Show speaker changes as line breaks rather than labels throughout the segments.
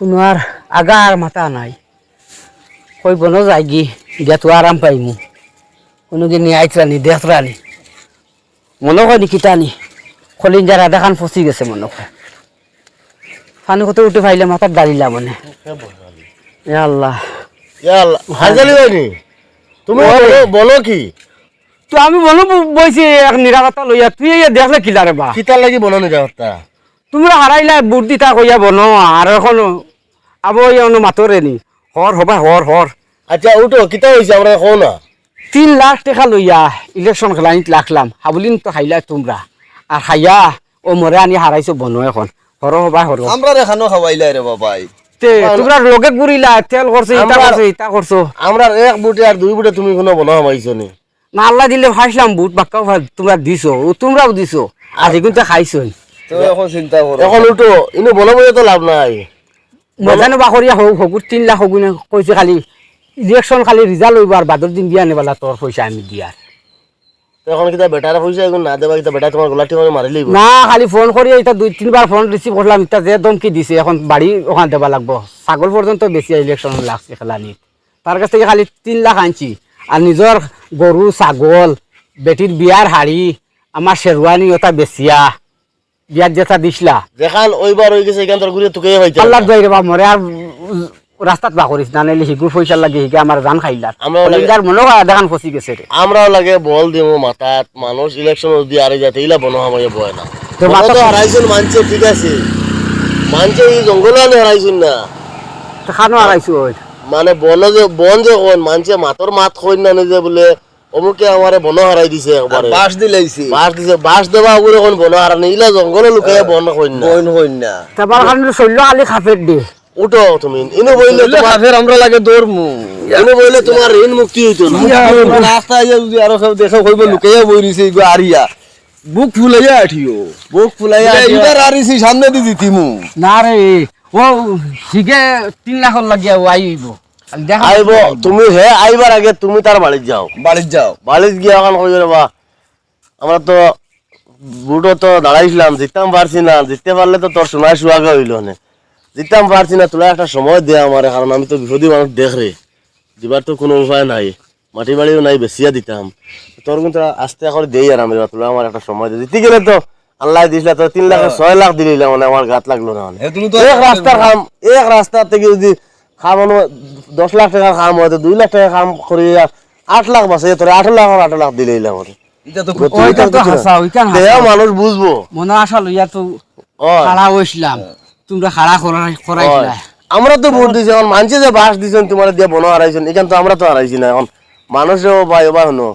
কোনো আর আগা আর মাথা নাই। কই বনো যাই গি গিয়া তো আরাম পাইমু কোনো দিন আইতরানি দেখরানি মনে হয় নি কিতানি খলিন যারা দেখান ফসি গেছে মনে। হয় ফানি কত উঠে ফাইলে মাথার দাঁড়িলা মনে আল্লাহ
তুমি বলো কি?
তো আমি বলো বইছি এক নিরাপত্তা লইয়া তুই দেখলে কিলারে বা?
কিতার লাগি বলো নি যাওয়ারটা
তোমরা হারাইলা বুট দিতা কইয়া বনো আর এখন আবো অন্য মাতরে নি হর হবা হর হর
আচ্ছা উঠো কিতা হয়েছে আমরা কও না
তিন লাখ টাকা লইয়া ইলেকশন খেলানিত লাখলাম হাবলিন তো খাইলা তোমরা আর খাইয়া ও মরে আনি হারাইছো বনো এখন। হর হবা হর
আমরা এখানো খাওয়াইলাই রে বাবাই।
তে তোমরা লগে ঘুরিলা তেল করছ ইটা করছ ইটা করছ
আমরা এক বুটে আর দুই বুটে তুমি কোনো বনো হামাইছো নি?
না আল্লাহ দিলে ভাসলাম বুট বাক্কাও তোমরা দিছো ও তোমরাও দিছো। আর এগুন তো খাইছো
তো এখন চিন্তা করো
এখন উঠো ইনো বলো তো লাভ নাই।
মজানো বাকরিয়া হোক হগুর তিন লাখ হগুনে কইছে খালি। ইলেকশন খালি রিজাল্ট হইব আর বাদর দিন দিয়া নেবালা তোর পয়সা আমি দিয়ার
তো এখন কিতা বেটারে পয়সা এখন না দেবা কিতা বেটা তোমার গোলাটি মানে মারি লইব
না খালি ফোন করি এটা দুই তিনবার ফোন রিসিভ করলাম এটা যে দমকি দিছে এখন বাড়ি ওখান দেবা লাগবো। ছাগল পর্যন্ত বেশি ইলেকশন লাগছে খেলানি তার কাছ থেকে খালি তিন লাখ আনছি। আর নিজের গরু ছাগল বেটির বিয়ার হাড়ি আমার শেরওয়ানি ওটা বেচিয়া বিয়ার যেটা দিছিলা।
যেখান ওইবার হয়ে গেছে এখান ঘুরে তোকে হইতে
আল্লাহ দইরে বা মরে আর রাস্তাত বা করিস না নাইলে হিগুর পয়সা লাগে হিগে আমার জান খাইলার
আমরাও লাগে-
মনে হয় দেখান ফসি গেছে রে।
আমরাও লাগে বল দিমু মাথাত মানুষ ইলেকশন দিয়ে আরে যাতে ইলা বনো হামাইয়া বয় না।
তো
তো
মাথা-
হারাইছেন মানছে ঠিক আছে। মানছে এই জঙ্গলে আনে হারাইছেন না।
খানো আড়াইছো
মানে বন যে বন যে কোন মানছে মাতর মাত কইন না যে বলে। অমুকে আমারে বন হারাই দিছে একবারে।
বাস দিলাইছি
বাস দিছে বাস দেবা ওগুলো কোন বন হারানি ইলা জঙ্গলে লুকাইয়া বন কইন না।
বইন হইন না।
তারপর খালি শৈল্য আলি খাফের দে।
উঠো তুমি। ইনো বইলে তোমার
কাফের আমরা লাগে দৌড়মু
ইনো বইলে তোমার ঋণ মুক্তি হইতো না।
রাস্তা আইয়া যদি আরও কেউ দেখে কইব লুকাইয়া বই রইছে ইগো আরিয়া। বুক ফুলাইয়া আঠিও।
বুক ফুলাইয়া
এইবার আরিছি সামনে দি দিতিমু
না রে ও হিগে তিন লাখর লাগিয়া ও আইব।
আইব তুমি হে আইবার আগে তুমি তার বাড়ি যাও।
যাও।
বাড়িতে গিয়ে এখন কই বা আমরা তো বুটো তো দাঁড়াইছিলাম জিততাম পারছি না জিততে পারলে তো তোর শুয়াগে হইল না। জিততাম পারছি না তোরা একটা সময় দে আমার কারণ আমি তো বিপদী মানুষ দেখ রে দিবার তো কোনো উপায় নাই মাটি বাড়িও নাই বেশিয়া দিতাম। তোর কিন্তু আস্তে করে দেই আর আমি তোরা আমার একটা সময় দে। দিতে গেলে তো আল্লাহ দিছিল তো তিন লাখ ছয় লাখ দিলি মানে আমার গাত লাগল না। মানে
হে তুমি তো
এক রাস্তার কাম এক রাস্তা থেকে যদি খাম হলো দশ লাখ টাকার হয় দুই লাখ টাকা কাম করি আট লাখ বাসে তোর আট লাখ আর আট লাখ দিলে মানুষ বুঝব।
মনে লইয়া তো খাড়া হইছিলাম। তোমরা খাড়া করাইছিলা।
আমরা তো ভোট দিছি এখন মানছে যে বাস দিছেন তোমার দিয়ে বনো হারাইছেন এখান তো আমরা তো হারাইছি না এখন মানুষেও ভাই বা হনো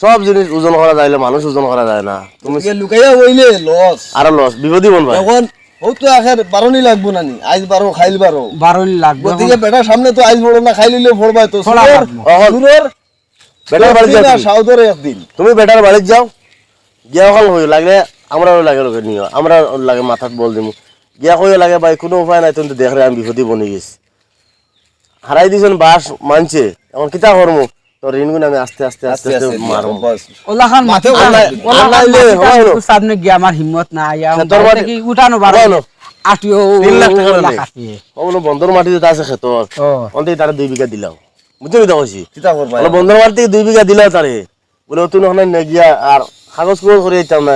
সব জিনিস ওজন করা যাইলে মানুষ ওজন করা যায় না। তুমি
লুকাইয়া বইলে লস
আরও লস বিপদী বন ভাই।
ও তো আখের বারণই লাগবো নানি আইজ বারো খাইল বারো।
বারোই লাগবে
গতিকে বেটার সামনে তো আইজ বড় না খাইলিলে ফোড়বাই তো।
ফোড়া
সুরের সুরের
বেটার বাড়ি যাও
সাউদরে একদিন।
তুমি বেটার বাড়ি যাও। গিয়া ওখান হই লাগলে আমরা লাগে লোকে নিও। আমরা লাগে মাথাত বল দিমু। গিয়া লাগে ভাই কোনো উপায় নাই তুমি তো দেখ আমি বিপদী বনি গেছি। হারাই দিছেন বাস মানছে। এখন কিতা করমু? তো গুণ আমি আস্তে আস্তে আস্তে
আস্তে
আস্তে
ওলা খান মাথা ওলা
ওলা-
ওলা হলো।
সামনে গিয়া আমার হিম্মত
তোর মাটি-
কি উঠানো বারো।
হলো।
আটিও
তিন লাখ টাকা।
আছে
ওগুলো বন্ধর মাটি যেটা আছে খেতর
ও।
অন্তে তারা দুই বিঘা দিলাও বুঝতে কি কইছি
কিতা করবা?
বলে বন্ধর মাটি থেকে দুই বিঘা দিলাও তারে। বলে তুই ওখানে নে গিয়া আর কাগজ কুগজ করে দিতাম না।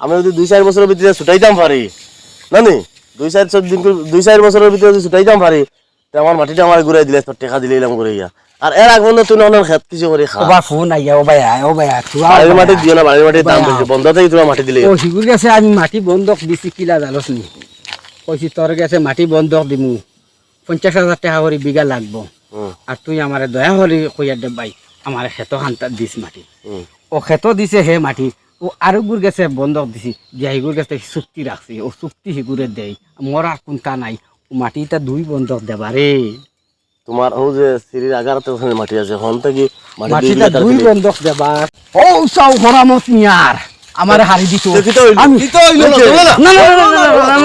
আমি যদি দুই চার বছরের ভিতরে ছুটাইতাম পারি। না নি দুই চার চোদ্দ দিন করে- দুই চার বছরের ভিতরে যদি ছুটাইতাম পারি তো আমার মাটিটা আমার ঘুরাই দিলে তোর টাকা দিলে এলাম করে ইয়া আর এর আগ বন্ধ তুই ওখানে খেত কিছু করে খা
ওবার ফোন আইয়া ও ভাই ও ভাই তুয়া
বাড়ির মাটি দিও না বাড়ির মাটির দাম বেশি বন্ধ থেকে তোমার মাটি দিলে
ও সিগুর গেছে আমি মাটি বন্ধক দিছি কিলা জালস নি? কইছি তোর গেছে মাটি বন্ধক দিমু। পঞ্চাশ হাজার টাকা করে বিঘা লাগবো। আর তুই আমার দয়া করে কইয়া দে ভাই আমার খেত খান্তা দিস মাটি। ও খেত দিছে হে মাটি। ও আরও গুর গেছে বন্ধক দিছি। যে হিগুর গেছে চুক্তি রাখছি ও চুক্তি হিগুরে দেয় মোর কোনটা নাই। মাটিটা দুই বন্ধক দেবা রে
তোমার ও যে সিঁড়ির আগারতে ওখানে মাটি আছে হন থেকে
মাটিটা দুই। বন্ধক দেবা ও চাও হরামত নিয়ার আমার হারি দিত? আমি
না, না।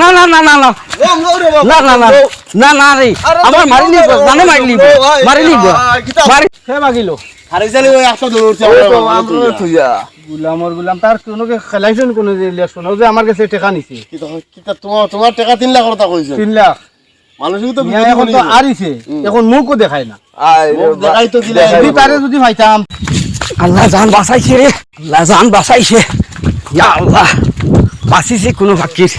না না না না না না না না। না না না না না রে আমার মারি নিব জানে মারি নিব মারি নিব মারি হে মাগিলো
হারাইছালি ওই একশো দৌড়ছে আমরা। তুইয়া।
গুলামর গুলাম তার কোনো খেলাইছেন কোনো ইলেকশন ও যে আমার কাছে টাকা নিছে
কিতা- কিতা তোমার তোমার টাকা তিন লাখ কথা কইছে
তিন লাখ
মানুষকে তো
এখন তো আরিছে এখন মুখও দেখায় না।
আয় রে
দেখাই তো দিলে
যদি
বলো।
তারে যদি পাইতাম
আল্লাহ জান বাঁচাইছে রে আল্লাহ জান বাঁচাইছে। ইয়া আল্লাহ বাঁচিছে কোনো ফাকির।